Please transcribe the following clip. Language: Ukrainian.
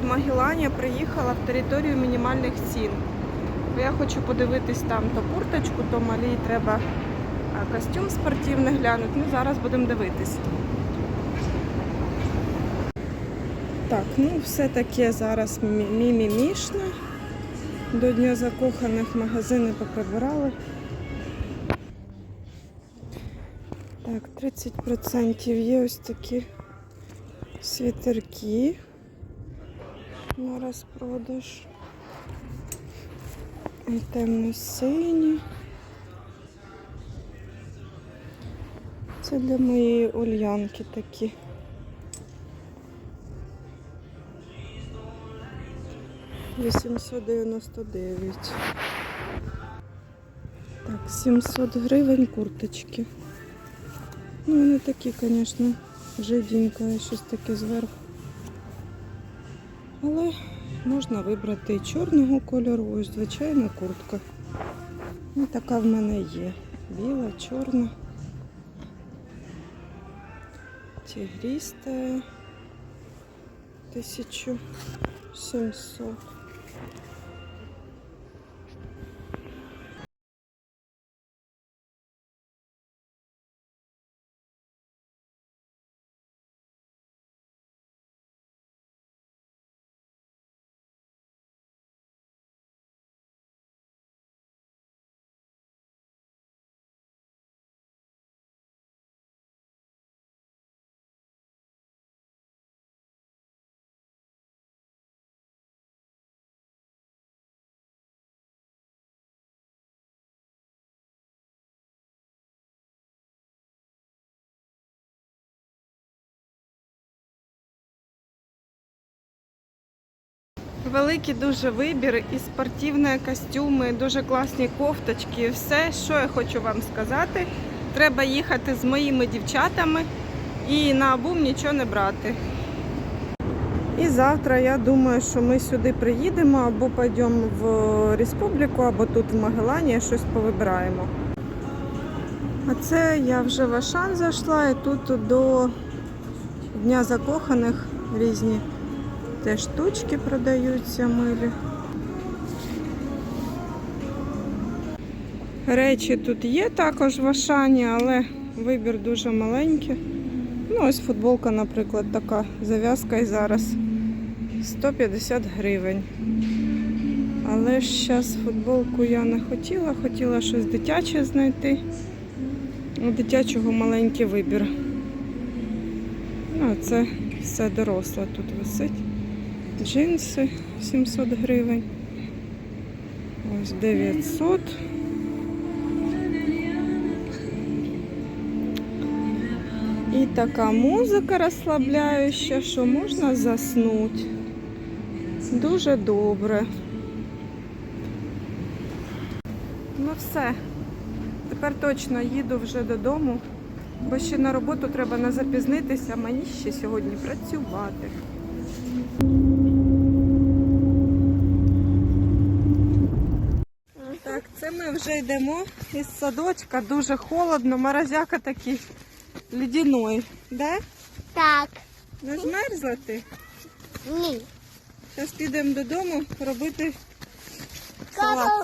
Сьогодні приїхала в територію мінімальних цін. Я хочу подивитись там то курточку, то малій треба костюм спортивний глянути. Ну, зараз будемо дивитись. Так, ну все таке зараз мі- мімімішне. До Дня закоханих магазини поприбирали. Так, 30% є ось такі світерки на розпродаж. І темно-сині. Це для моєї ульянки такі. Вісімсот дев'яносто дев'ять. Так, 700 гривень курточки. Ну, вони такі, звісно, жиденько, щось таке зверху. Але можна вибрати чорного кольору, ось звичайна куртка. І така в мене є. Біла, чорна. Тігріста 1700. Великий дуже вибір і спортивні костюми, дуже класні кофточки. Все, що я хочу вам сказати, треба їхати з моїми дівчатами і на обум нічого не брати. І завтра я думаю, що ми сюди приїдемо або підемо в республіку, або тут в Магелані щось повибираємо. А це я вже в Ашан зайшла і тут до Дня закоханих різні Теж штучки продаються милі. Речі тут є також в Ашані, але вибір дуже маленький. Ну, ось футболка, наприклад, така зав'язка і зараз 150 гривень. Але зараз футболку я не хотіла, хотіла щось дитяче знайти. У дитячого маленький вибір. Ну, це все доросле тут висить. Джинси 700 гривень. Ось 900. І така музика розслабляюча, що можна заснути. Дуже добре. Ну все. Тепер точно їду вже додому, бо ще на роботу треба не запізнитися, мені ще сьогодні працювати. Так, це ми вже йдемо із садочка, дуже холодно, морозяка такий ледяной. Да? Так, Не змерзла ти? ні. Зараз підемо додому робити.